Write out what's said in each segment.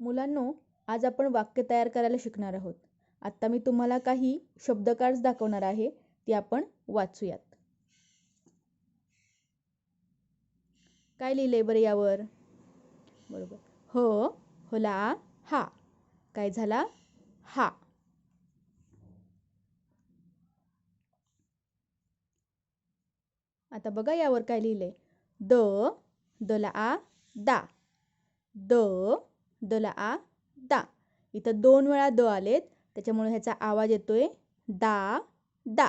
मुलांनो आज आपण वाक्य तयार करायला शिकणार आहोत. आत्ता मी तुम्हाला काही शब्दकार्ड्स दाखवणार आहे ती आपण वाचूयात. काय लिहिलंय बरं यावर? बरोबर. ह होला हा. काय झाला? हा. आता बघा यावर काय लिहिलंय. द दला आ दा. द दला आ दा. इथं दोन वेळा द आलेत. त्याच्यामुळे ह्याचा आवाज येतोय दा दा.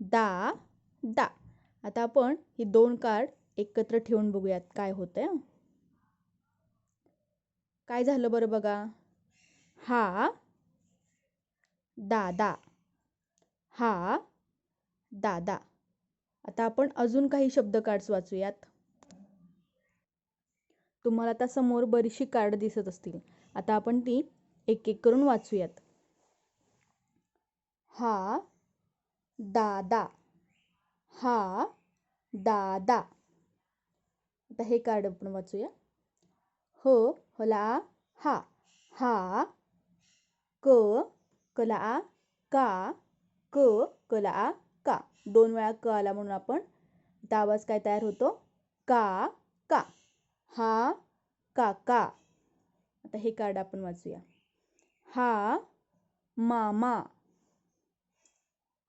दा दा. आता आपण ही दोन कार्ड एकत्र ठेवून बघूयात काय होतंय काय झालं बरं बघा. हा दादा हा दादा आता आपण अजून काही शब्द कार्ड्स वाचूयात. तुम्हाला आता समोर बरीचशी कार्ड दिसत असतील. आता आपण ती एक एक करून वाचूयात. हा दादा. हा दादा. आता हे कार्ड आपण वाचूया. हो होला हा. हा क कला का क कला का. दोन वेळा क आला म्हणून आपण. इथं आवाज काय तयार होतो? का का. हा काका. आता हे कार्ड आपण वाचूया. हा मामा.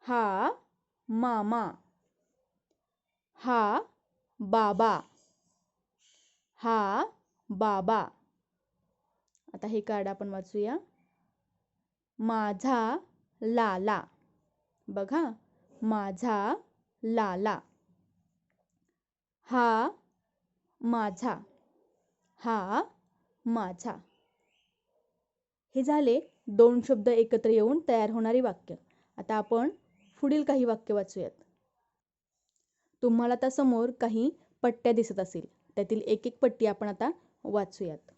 हा मामा. हा बाबा. हा बाबा. आता हे कार्ड आपण वाचूया. माझा लाला. बघा. माझा लाला. हा माझा. हा माझा. हे झाले दोन शब्द एकत्र येऊन तयार होणारी वाक्य. आता आपण पुढील काही वाक्य वाचूयात. तुम्हाला आता समोर काही पट्ट्या दिसत असतील त्यातील एक एक पट्टी आपण आता वाचूयात.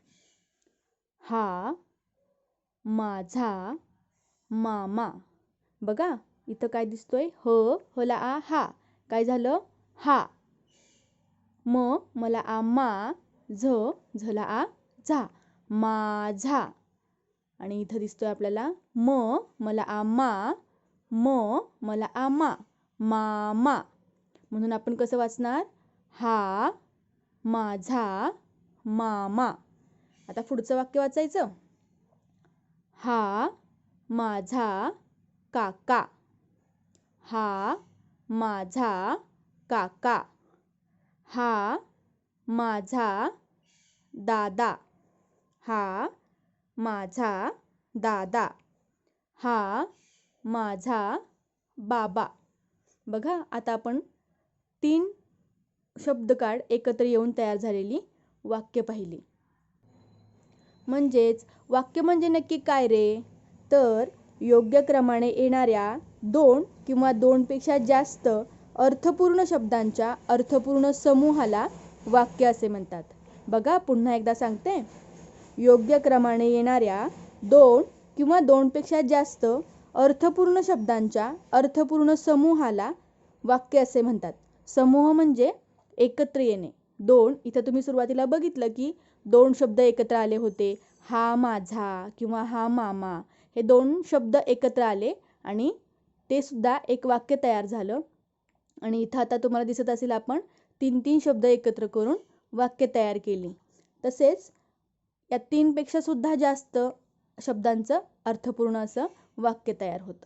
हा माझा मामा. बघा इथं काय दिसतोय? ह होला आ हा. काय झालं? हा. म मला आमा झ झला आ झा. माझा आणि इथं दिसतोय आपल्याला म मला आ मा म मला आ मा मामा म्हणून आपण कसं वाचणार? हा माझा मामा आता पुढचं वाक्य वाचायचं. हा माझा काका. हा माझा काका. हा माझा दादा. हा माझा दादा. हा माझा बाबा. बघा आता आपण तीन शब्दकाळ एकत्र येऊन तयार झालेली वाक्य पाहिली. म्हणजेच वाक्य म्हणजे नक्की काय रे? तर योग्य क्रमाने येणाऱ्या दोन किंवा दोनपेक्षा जास्त अर्थपूर्ण शब्दांच्या अर्थपूर्ण समूहाला वाक्य असे म्हणतात. बघा पुन्हा एकदा सांगते. योग्य क्रमाने येणाऱ्या दोन किंवा दोनपेक्षा जास्त अर्थपूर्ण शब्दांच्या अर्थपूर्ण समूहाला वाक्य असे म्हणतात. समूह म्हणजे एकत्र येणे. दोन इथं तुम्ही सुरुवातीला बघितलं की दोन शब्द एकत्र आले होते. हा माझा किंवा हा मामा. हे दोन शब्द एकत्र आले आणि ते सुद्धा एक वाक्य तयार झालं. आणि इथं आता तुम्हाला दिसत असेल आपण तीन तीन शब्द एकत्र करून वाक्य तयार केली. तसेच या तीनपेक्षासुद्धा जास्त शब्दांचं अर्थपूर्ण असं वाक्य तयार होतं.